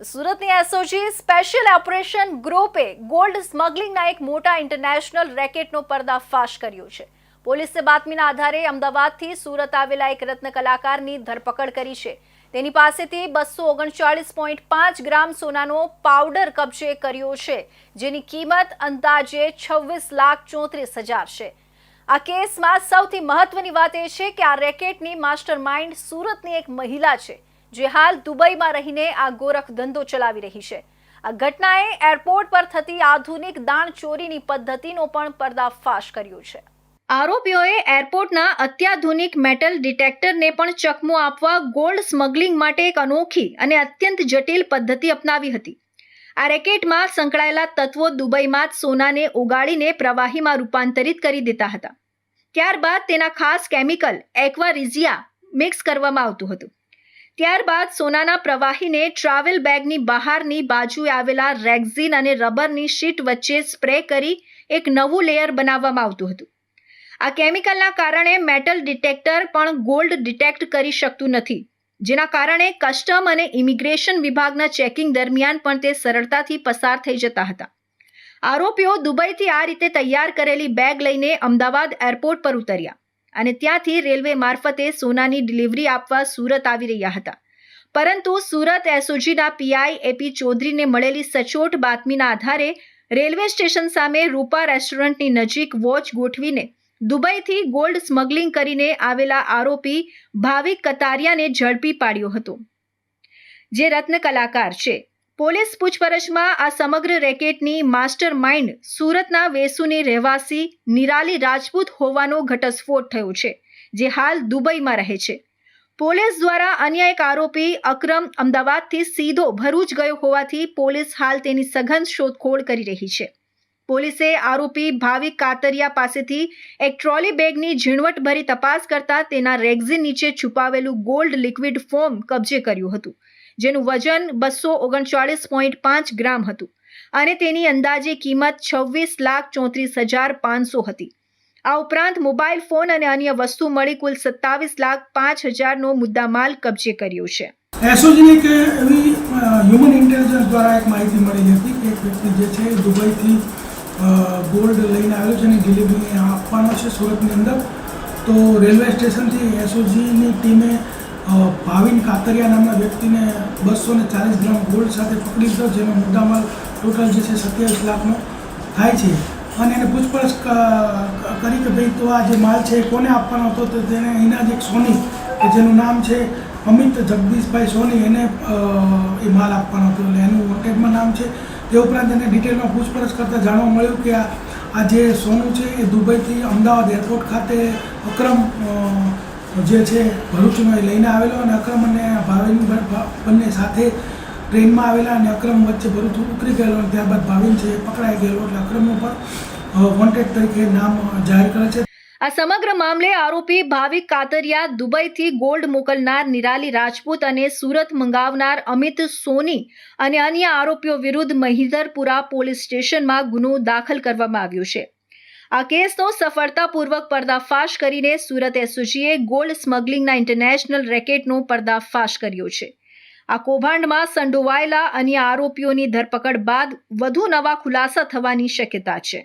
સુરતની SOG special operation ગ્રુપે gold સ્મગલિંગના એક મોટા ઇન્ટરનેશનલ રેકેટનો પર્દાફાશ કર્યો છે. પોલીસે બાતમીના આધારે અમદાવાદથી સુરત આવેલા એક રત્ન કલાકારની ધરપકડ કરી છે. તેની પાસેથી બસો ઓગણચાળીસ પોઈન્ટ પાંચ ગ્રામ સોનાનો પાવડર કબજે કર્યો છે, જેની કિંમત અંદાજે છવ્વીસ લાખ ચોત્રીસ હજાર છે. આ કેસમાં સૌથી મહત્વની વાત એ છે કે આ રેકેટની માસ્ટર માઇન્ડ સુરતની એક મહિલા છે. જે હાલ દુબઈમાં રહીને આ ગોરખ ધંધો ચલાવી રહી છે. આ ઘટનાએ એરપોર્ટ પર થતી આધુનિક દાણ ચોરીની પદ્ધતિનો પણ પર્દાફાશ કર્યો છે. આરોપીઓએ એરપોર્ટના અત્યાધુનિક મેટલ ડિટેક્ટરને પણ ચકમો આપવા ગોલ્ડ સ્મગલિંગ માટે એક અનોખી અને અત્યંત જટિલ પદ્ધતિ અપનાવી હતી. આ રેકેટમાં સંકળાયેલા તત્વો દુબઈમાં જ સોનાને ઓગાળીને પ્રવાહીમાં રૂપાંતરિત કરી દેતા હતા. ત્યારબાદ તેના ખાસ કેમિકલ એક્વારિઝિયા મિક્સ કરવામાં આવતું હતું. ત્યારબાદ સોનાના પ્રવાહીને ટ્રાવેલ બેગની બહારની બાજુએ આવેલા રેક્ઝિન અને રબરની શીટ વચ્ચે સ્પ્રે કરી એક નવું લેયર બનાવવામાં આવતું હતું. આ કેમિકલના કારણે મેટલ ડિટેક્ટર પણ ગોલ્ડ ડિટેક્ટ કરી શકતું નથી. જેના કારણે કસ્ટમ અને ઇમિગ્રેશન વિભાગના ચેકિંગ દરમિયાન પણ તે સરળતાથી પસાર થઈ જતા હતા. આરોપીઓ દુબઈથી આ રીતે તૈયાર કરેલી બેગ લઈને અમદાવાદ એરપોર્ટ પર ઉતર્યા. અને ત્યાંથી રેલવે મારફતે સોનાની ડિલિવરી આપવા સુરત આવી રહ્યા હતા. પરંતુ સુરત એસઓજીના પીઆઈ એપી ચૌધરીને મળેલી સચોટ બાતમીના આધારે રેલવે સ્ટેશન સામે રૂપા રેસ્ટોરન્ટની નજીક વોચ ગોઠવીને દુબઈથી ગોલ્ડ સ્મગલિંગ કરીને આવેલા આરોપી ભાવિક કતારિયાને ઝડપી પાડ્યો હતો. જે રત્ન કલાકાર છે. પોલીસ પૂછપરછમાં આ સમગ્ર રેકેટની માસ્ટર માઇન્ડ સુરતના વેસુની રહેવાસી નિરાલી રાજપૂત હોવાનો ઘટસ્ફોટ થયો છે, જે હાલ દુબઈમાં રહે છે. પોલીસ દ્વારા અન્ય એક આરોપી અક્રમ અમદાવાદથી સીધો ભરૂચ ગયો હોવાથી પોલીસ હાલ તેની સઘન શોધખોળ કરી રહી છે. પોલીસે આરોપી ભાવિક કાતરિયા પાસેથી એક ટ્રોલી બેગની ઝીણવટભરી તપાસ કરતા તેના રેક્ઝિન નીચે છુપાવેલું ગોલ્ડ લિક્વિડ ફોર્મ કબજે કર્યું હતું. જેનું વજન બસો ઓગણચાળીસ પોઈન્ટ પાંચ ગ્રામ હતું. અને તેની અંદાજે કિંમત છવ્વીસ લાખ ચોત્રીસ હજાર પાંચસો હતી. આ ઉપરાંત મોબાઈલ ફોન અને અન્ય વસ્તુ મળી કુલ સત્તાવીસ લાખ પાંચ હજારનો મુદ્દામાલ કબજે કર્યો છે. એસઓજીની કે એવી હ્યુમન ઇન્ટેલિજન્સ દ્વારા એક માહિતી મળી હતી કે એક વ્યક્તિ જે છે દુબઈથી ગોલ્ડ લઈને આવ્યો છે અને ડિલિવરી આપવાનો છે સુરતની અંદર. તો રેલવે સ્ટેશનથી એસઓજીની ટીમે ભાવિન કાતરિયા નામના વ્યક્તિને બસો ને ચાલીસ ગ્રામ ગોલ્ડ સાથે પકડી લીધો, જેનો મુદ્દામાલ ટોટલ જે છે સત્યાવીસ લાખનો થાય છે. અને એને પૂછપરછ કરી કે ભાઈ તો આ જે માલ છે એ કોને આપવાનો હતો? તો તેને એના જ એક સોની, કે જેનું નામ છે અમિત જગદીશભાઈ સોની, એને એ માલ આપવાનો હતો. એટલે એનું વોટેબમાં નામ છે. તે ઉપરાંત એને ડિટેલમાં પૂછપરછ કરતાં જાણવા મળ્યું કે આ જે સોનું છે એ દુબઈથી અમદાવાદ એરપોર્ટ ખાતે અક્રમ જે છે, ભરૂચમાં લઈને આવેલો અને અક્રમ અને ભાવિન બંને સાથે ટ્રેનમાં આવેલા અને અક્રમ વચ્ચે ભરૂચ ઉતરી ગયેલો અને ત્યારબાદ ભાવિન છે પકડાઈ ગયેલો. એટલે અક્રમ ઉપર વોન્ટેડ તરીકે નામ જાહેર કરે છે. આ સમગ્ર મામલે આરોપી ભાવિક કાતરિયા દુબઈથી ગોલ્ડ મોકલનાર નિરાલી રાજપૂત અને સુરત મંગાવનાર અમિત સોની અને અન્ય આરોપીઓ વિરુદ્ધ મહિધરપુરા પોલીસ સ્ટેશનમાં ગુનો દાખલ કરવામાં આવ્યો છે. આ કેસનો સફળતાપૂર્વક પર્દાફાશ કરીને સુરત એસઓજીએ ગોલ્ડ સ્મગલિંગના ઇન્ટરનેશનલ રેકેટનો પર્દાફાશ કર્યો છે. આ કૌભાંડમાં સંડોવાયેલા અન્ય આરોપીઓની ધરપકડ બાદ વધુ નવા ખુલાસા થવાની શક્યતા છે.